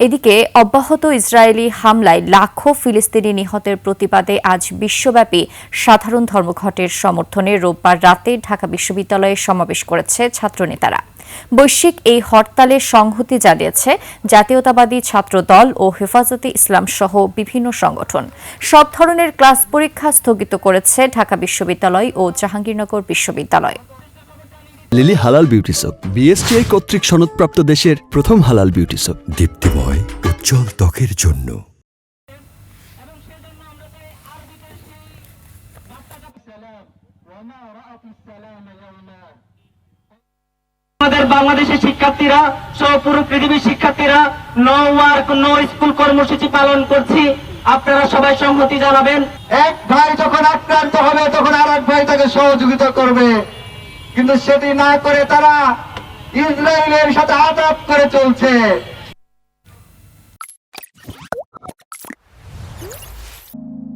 এদিকে অব্যাহত ইসরায়েলি হামলায় লাখো ফিলিস্তিনি নিহতের প্রতিবাদে আজ বিশ্বব্যাপী সাধারণ ধর্মঘটের সমর্থনে রোববার রাতে ঢাকা বিশ্ববিদ্যালয়ে সমাবেশ করেছে ছাত্রনেতারা। বৈশ্বিক এই হরতালে সংহতি জানিয়েছে জাতীয়তাবাদী ছাত্র দল ও হেফাজতে ইসলাম সহ বিভিন্ন সংগঠন। সব ধরনের ক্লাস পরীক্ষা স্থগিত করেছে ঢাকা বিশ্ববিদ্যালয় ও জাহাঙ্গীরনগর বিশ্ববিদ্যালয়। লিলি হালাল বিউটি সোপ বিএসটিআই কর্তৃক সনদপ্রাপ্ত দেশের প্রথম হালাল বিউটি সোপ। দীপ্তিময় উজ্জ্বল ত্বকের জন্য। আমাদের বাংলাদেশের শিক্ষার্থীরা সহ পুরো পৃথিবীর শিক্ষার্থীরা নো ওয়ার্ক নো স্কুল কর্মসূচি পালন করছি। আপনারা সবাই সংহতি জানাবেন। এক ভাই যখন আক্রান্ত হবে তখন আর এক ভাই তাকে সহযোগিতা করবে। কিন্তু সেটি না করে তারা ইসরায়েলের সাথে আটক করে চলছে।